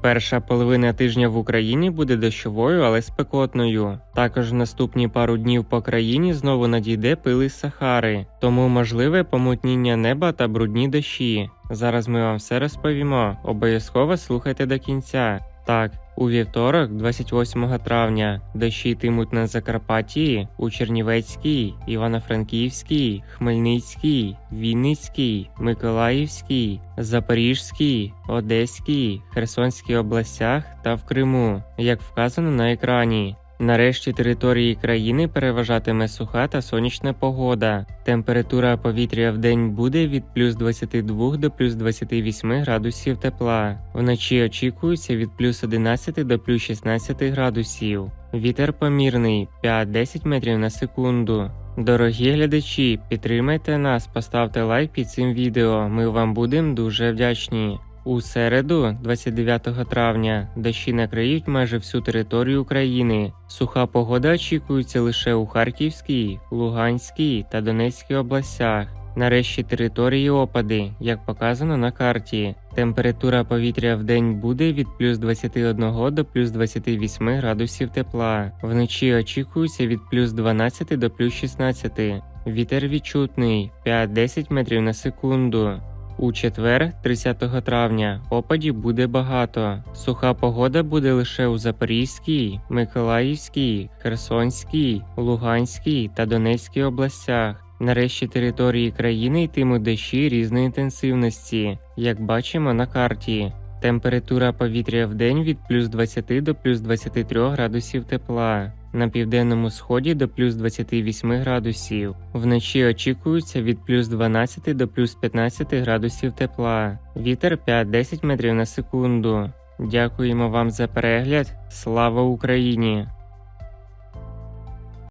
Перша половина тижня в Україні буде дощовою, але спекотною. Також наступні пару днів по країні знову надійде пили Сахари, тому можливе помутніння неба та брудні дощі. Зараз ми вам все розповімо. Обов'язково слухайте до кінця. Так, у вівторок, 28 травня, дощі йтимуть на Закарпатті, у Чернівецькій, Івано-Франківській, Хмельницькій, Вінницькій, Миколаївській, Запорізькій, Одеській, Херсонській областях та в Криму, як вказано на екрані. Нарешті території країни переважатиме суха та сонячна погода. Температура повітря в день буде від плюс 22 до плюс 28 градусів тепла. Вночі очікується від плюс 11 до плюс 16 градусів. Вітер помірний 5-10 метрів на секунду. Дорогі глядачі, підтримайте нас, поставте лайк під цим відео. Ми вам будемо дуже вдячні. У середу, 29 травня, дощі накриють майже всю територію України. Суха погода очікується лише у Харківській, Луганській та Донецькій областях. Нарешті території опади, як показано на карті. Температура повітря в день буде від плюс 21 до плюс 28 градусів тепла. Вночі очікується від плюс 12 до плюс 16. Вітер відчутний 5-10 метрів на секунду. У четвер, 30 травня, опадів буде багато. Суха погода буде лише у Запорізькій, Миколаївській, Херсонській, Луганській та Донецькій областях. Нарешті території країни йтимуть дощі різної інтенсивності, як бачимо на карті. Температура повітря в день від плюс 20 до плюс 23 градусів тепла. На південному сході до плюс 28 градусів. Вночі очікується від плюс 12 до плюс 15 градусів тепла. Вітер 5-10 метрів на секунду. Дякуємо вам за перегляд. Слава Україні!